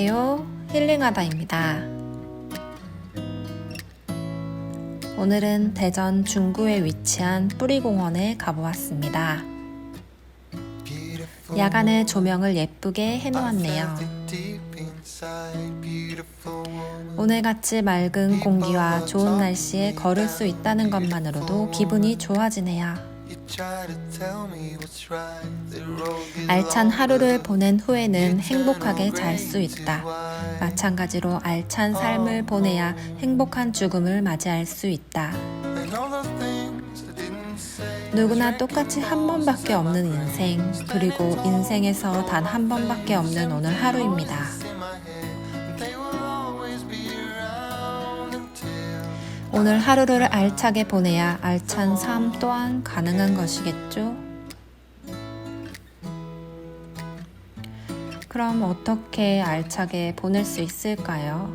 안녕하세요. 힐링하다입니다. 오늘은 대전 중구에 위치한 뿌리공원에 가보았습니다. 야간에 조명을 예쁘게 해놓았네요. 오늘같이 맑은 공기와 좋은 날씨에 걸을 수 있다는 것만으로도 기분이 좋아지네요. 알찬 하루를 보낸 후에는 행복하게 잘 수 있다. 마찬가지로 알찬 삶을 보내야 행복한 죽음을 맞이할 수 있다. 누구나 똑같이 한 번밖에 없는 인생, 그리고 인생에서 단 한 번밖에 없는 오늘 하루입니다. 오늘 하루를 알차게 보내야 알찬 삶 또한 가능한 것이겠죠? 그럼 어떻게 알차게 보낼 수 있을까요?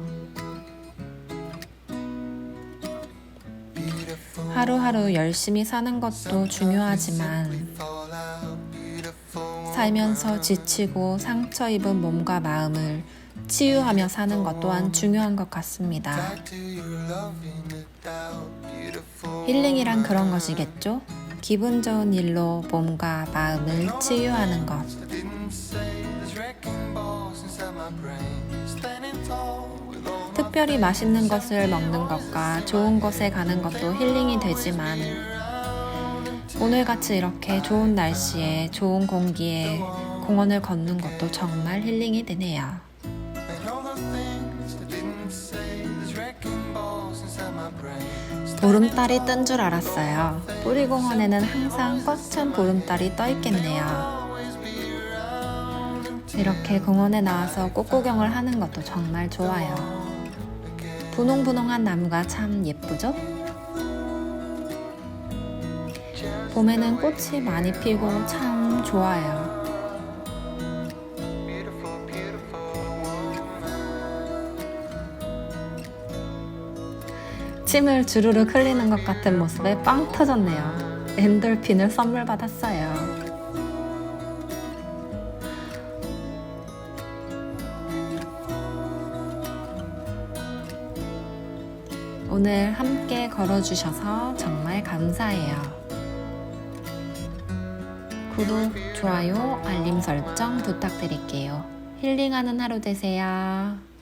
하루하루 열심히 사는 것도 중요하지만 살면서 지치고 상처 입은 몸과 마음을 치유하며 사는 것 또한 중요한 것 같습니다. 힐링이란 그런 것이겠죠? 기분 좋은 일로 몸과 마음을 치유하는 것. 특별히 맛있는 것을 먹는 것과 좋은 곳에 가는 것도 힐링이 되지만 오늘같이 이렇게 좋은 날씨에 좋은 공기에 공원을 걷는 것도 정말 힐링이 되네요. 보름달이 뜬 줄 알았어요. 뿌리공원에는 항상 꽉 찬 보름달이 떠 있겠네요. 이렇게 공원에 나와서 꽃구경을 하는 것도 정말 좋아요. 분홍분홍한 나무가 참 예쁘죠? 봄에는 꽃이 많이 피고 참 좋아요. 침을 주르륵 흘리는 것 같은 모습에 빵 터졌네요. 엔돌핀을 선물 받았어요. 오늘 함께 걸어주셔서 정말 감사해요. 구독, 좋아요, 알림 설정 부탁드릴게요. 힐링하는 하루 되세요.